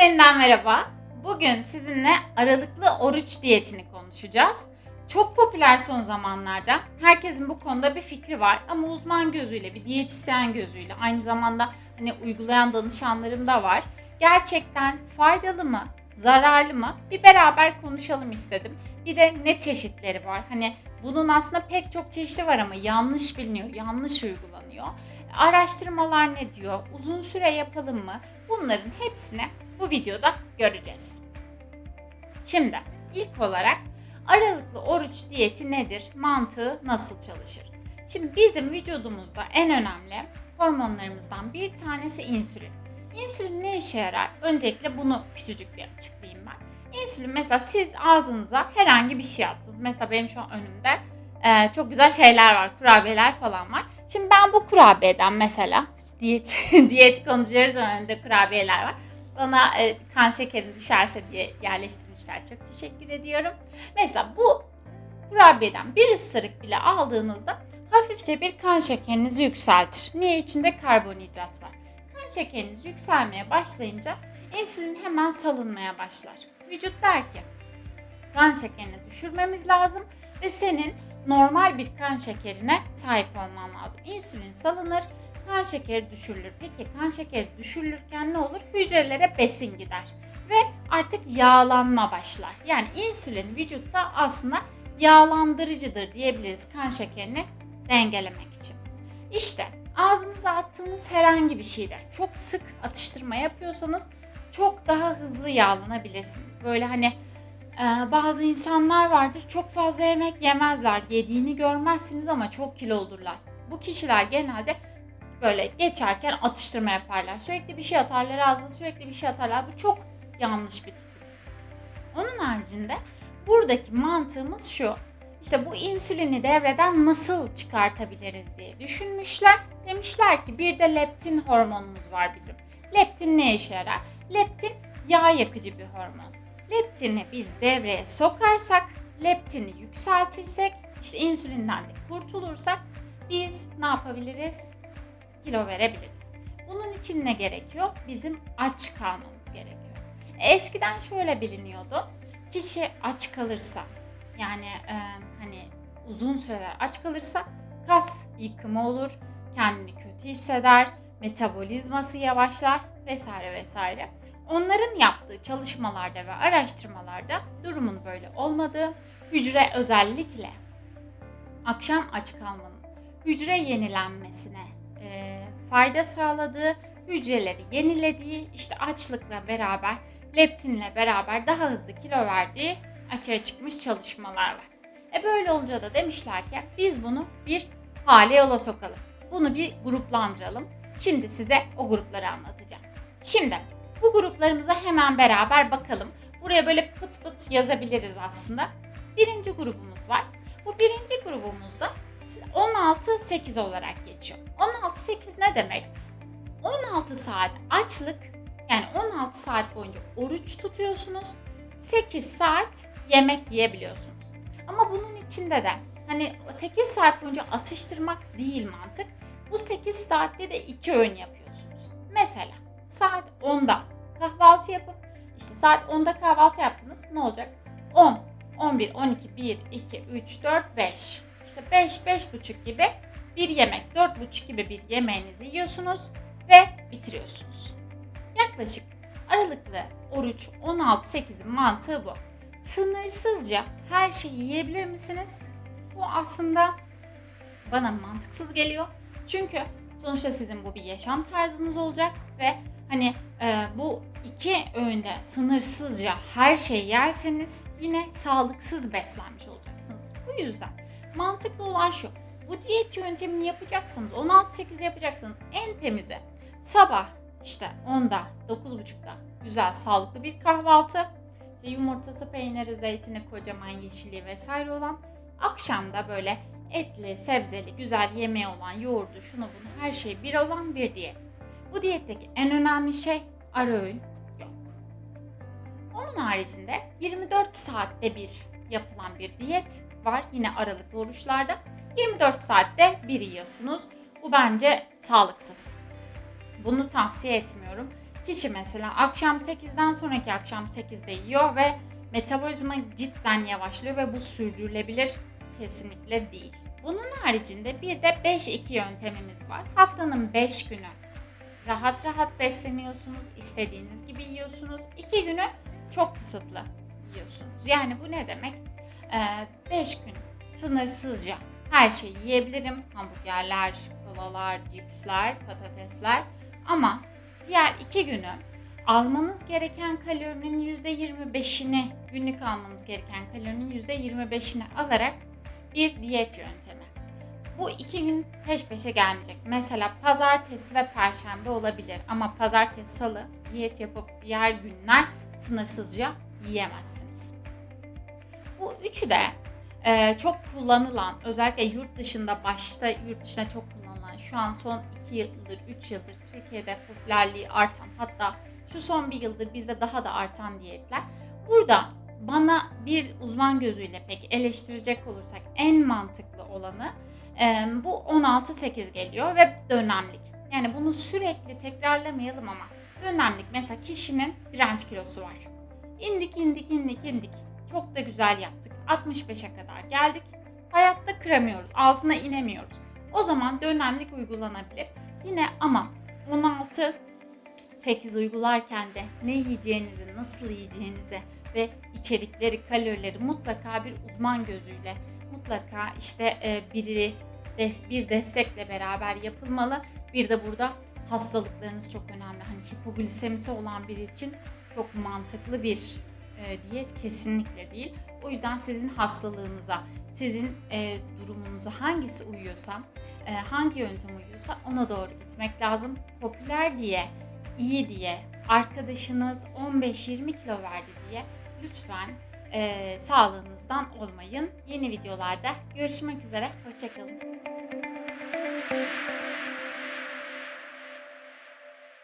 Yeniden merhaba. Bugün sizinle aralıklı oruç diyetini konuşacağız. Çok popüler son zamanlarda. Herkesin bu konuda bir fikri var ama uzman gözüyle, bir diyetisyen gözüyle, aynı zamanda hani uygulayan danışanlarım da var. Gerçekten faydalı mı, zararlı mı? Bir beraber konuşalım istedim. Bir de ne çeşitleri var? Hani bunun aslında pek çok çeşidi var ama yanlış biliniyor, yanlış uygulanıyor. Araştırmalar ne diyor? Uzun süre yapalım mı? Bunların hepsini bu videoda göreceğiz. Şimdi ilk olarak aralıklı oruç diyeti nedir? Mantığı nasıl çalışır? Şimdi bizim vücudumuzda en önemli hormonlarımızdan bir tanesi insülin. İnsülin ne işe yarar? Öncelikle bunu küçücük bir açıklayayım ben. İnsülin mesela siz ağzınıza herhangi bir şey attınız. Mesela benim şu an önümde e, çok güzel şeyler var, kurabiyeler falan var. Şimdi ben bu kurabiyeden mesela diyet diyet konuşuyoruz önünde kurabiyeler var. Bana e, kan şekerin düşerse diye yerleştirmişler. Çok teşekkür ediyorum. Mesela bu kurabiyeden bir ısırık bile aldığınızda hafifçe bir kan şekerinizi yükseltir. Niye? İçinde karbonhidrat var. Kan şekeriniz yükselmeye başlayınca insülin hemen salınmaya başlar. Vücut der ki kan şekerini düşürmemiz lazım ve senin normal bir kan şekerine sahip olman lazım. İnsülin salınır, kan şekeri düşürülür. Peki kan şekeri düşürülürken ne olur? Hücrelere besin gider ve artık yağlanma başlar. Yani insülin vücutta aslında yağlandırıcıdır diyebiliriz kan şekerini dengelemek için. İşte ağzınıza attığınız herhangi bir şeyde çok sık atıştırma yapıyorsanız çok daha hızlı yağlanabilirsiniz. Böyle hani ee, bazı insanlar vardır çok fazla yemek yemezler. Yediğini görmezsiniz ama çok kilo olurlar. Bu kişiler genelde böyle geçerken atıştırma yaparlar. Sürekli bir şey atarlar ağzına sürekli bir şey atarlar. Bu çok yanlış bir tutum. Onun haricinde buradaki mantığımız şu. İşte bu insülini devreden nasıl çıkartabiliriz diye düşünmüşler. Demişler ki bir de leptin hormonumuz var bizim. Leptin ne işe yarar? Leptin yağ yakıcı bir hormon leptini biz devreye sokarsak, leptini yükseltirsek, işte insülinden de kurtulursak biz ne yapabiliriz? Kilo verebiliriz. Bunun için ne gerekiyor? Bizim aç kalmamız gerekiyor. Eskiden şöyle biliniyordu. Kişi aç kalırsa yani e, hani uzun süreler aç kalırsa kas yıkımı olur, kendini kötü hisseder, metabolizması yavaşlar vesaire vesaire. Onların yaptığı çalışmalarda ve araştırmalarda durumun böyle olmadığı, hücre özellikle akşam aç kalmanın hücre yenilenmesine e, fayda sağladığı, hücreleri yenilediği, işte açlıkla beraber, leptinle beraber daha hızlı kilo verdiği açığa çıkmış çalışmalar var. E böyle olunca da demişler ki biz bunu bir hale yola sokalım. Bunu bir gruplandıralım. Şimdi size o grupları anlatacağım. Şimdi bu gruplarımıza hemen beraber bakalım. Buraya böyle pıt pıt yazabiliriz aslında. Birinci grubumuz var. Bu birinci grubumuzda 16-8 olarak geçiyor. 16-8 demek? 16 saat açlık yani 16 saat boyunca oruç tutuyorsunuz. 8 saat yemek yiyebiliyorsunuz. Ama bunun içinde de hani 8 saat boyunca atıştırmak değil mantık. Bu 8 saatte de 2 öğün yapıyorsunuz. Mesela saat 10'da kahvaltı yapıp işte saat 10'da kahvaltı yaptınız ne olacak? 10, 11, 12, 1, 2, 3, 4, 5. İşte 5, 5.30 gibi bir yemek, 4.30 gibi bir yemeğinizi yiyorsunuz ve bitiriyorsunuz. Yaklaşık aralıklı oruç 16-8'in mantığı bu. Sınırsızca her şeyi yiyebilir misiniz? Bu aslında bana mantıksız geliyor. Çünkü sonuçta sizin bu bir yaşam tarzınız olacak ve hani e, bu iki öğünde sınırsızca her şeyi yerseniz yine sağlıksız beslenmiş olacaksınız. Bu yüzden mantıklı olan şu. Bu diyet yöntemini yapacaksanız 16-8 yapacaksanız en temizi sabah işte 10'da 9.30'da güzel sağlıklı bir kahvaltı. İşte yumurtası, peyniri, zeytini, kocaman yeşilliği vesaire olan akşamda böyle etli, sebzeli, güzel yemeği olan yoğurdu, şunu bunu her şey bir olan bir diyet. Bu diyetteki en önemli şey ara öğün yok. Onun haricinde 24 saatte bir yapılan bir diyet var yine aralıklı oruçlarda. 24 saatte bir yiyorsunuz. Bu bence sağlıksız. Bunu tavsiye etmiyorum. kişi mesela akşam 8'den sonraki akşam 8'de yiyor ve metabolizma cidden yavaşlıyor ve bu sürdürülebilir kesinlikle değil. Bunun haricinde bir de 5-2 yöntemimiz var. Haftanın 5 günü rahat rahat besleniyorsunuz, istediğiniz gibi yiyorsunuz. 2 günü çok kısıtlı yiyorsunuz. Yani bu ne demek? 5 gün sınırsızca her şeyi yiyebilirim. Hamburgerler, kolalar, cipsler, patatesler. Ama diğer iki günü almanız gereken kalorinin %25'ini, günlük almanız gereken kalorinin %25'ini alarak bir diyet yöntemi. Bu iki gün peş peşe gelmeyecek. Mesela pazartesi ve perşembe olabilir ama pazartesi, salı diyet yapıp diğer günler sınırsızca yiyemezsiniz. Bu üçü de e, çok kullanılan, özellikle yurt dışında başta yurt dışında çok kullanılan, şu an son 2 yıldır, 3 yıldır Türkiye'de popülerliği artan, hatta şu son bir yıldır bizde daha da artan diyetler. Burada bana bir uzman gözüyle peki eleştirecek olursak en mantıklı olanı e, bu 16-8 geliyor ve dönemlik. Yani bunu sürekli tekrarlamayalım ama dönemlik. Mesela kişinin direnç kilosu var. İndik indik indik indik. Çok da güzel yaptık. 65'e kadar geldik. Hayatta kıramıyoruz. Altına inemiyoruz. O zaman dönemlik uygulanabilir. Yine ama 16 8 uygularken de ne yiyeceğinizi, nasıl yiyeceğinizi ve içerikleri, kalorileri mutlaka bir uzman gözüyle, mutlaka işte e, biri bir destekle beraber yapılmalı. Bir de burada hastalıklarınız çok önemli. Hani hipoglisemisi olan biri için çok mantıklı bir e, diyet kesinlikle değil. O yüzden sizin hastalığınıza, sizin e, durumunuza hangisi uyuyorsa, e, hangi yöntem uyuyorsa ona doğru gitmek lazım. Popüler diye, iyi diye, arkadaşınız 15-20 kilo verdi diye lütfen e, sağlığınızdan olmayın. Yeni videolarda görüşmek üzere. Hoşçakalın.